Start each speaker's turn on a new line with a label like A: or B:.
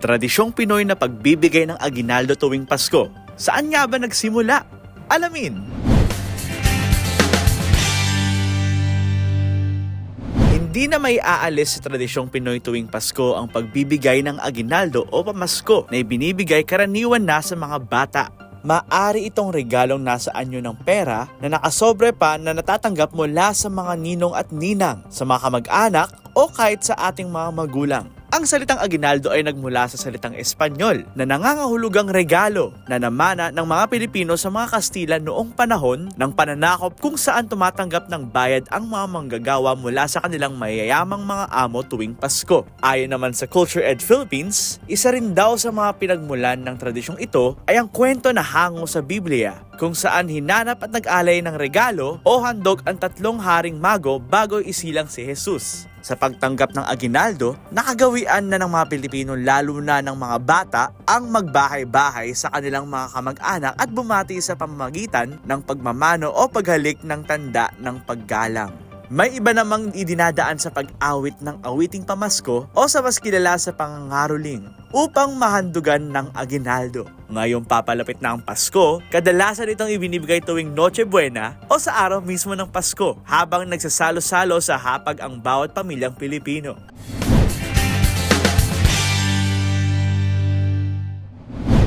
A: Tradisyong Pinoy na pagbibigay ng aginaldo tuwing Pasko. Saan nga ba nagsimula? Alamin! Hindi na may aalis sa tradisyong Pinoy tuwing Pasko ang pagbibigay ng aginaldo o pamasko na ibinibigay karaniwan na sa mga bata. Maari itong regalong nasa anyo ng pera na nakasobre pa na natatanggap mula sa mga ninong at ninang, sa mga kamag-anak o kahit sa ating mga magulang. Ang salitang aginaldo ay nagmula sa salitang Espanyol na nangangahulugang regalo na namana ng mga Pilipino sa mga Kastila noong panahon ng pananakop kung saan tumatanggap ng bayad ang mga manggagawa mula sa kanilang mayayamang mga amo tuwing Pasko. Ayon naman sa Culture Ed Philippines, isa rin daw sa mga pinagmulan ng tradisyong ito ay ang kwento na hango sa Biblia kung saan hinanap at nag-alay ng regalo o handog ang tatlong haring mago bago isilang si Jesus. Sa pagtanggap ng aginaldo, nakagawian na ng mga Pilipino lalo na ng mga bata ang magbahay-bahay sa kanilang mga kamag-anak at bumati sa pamamagitan ng pagmamano o paghalik ng tanda ng paggalang. May iba namang idinadaan sa pag-awit ng awiting pamasko o sa mas kilala sa pangangaroling upang mahandugan ng aginaldo. Ngayong papalapit na ang Pasko, kadalasan itong ibinibigay tuwing Noche Buena o sa araw mismo ng Pasko habang nagsasalo-salo sa hapag ang bawat pamilyang Pilipino.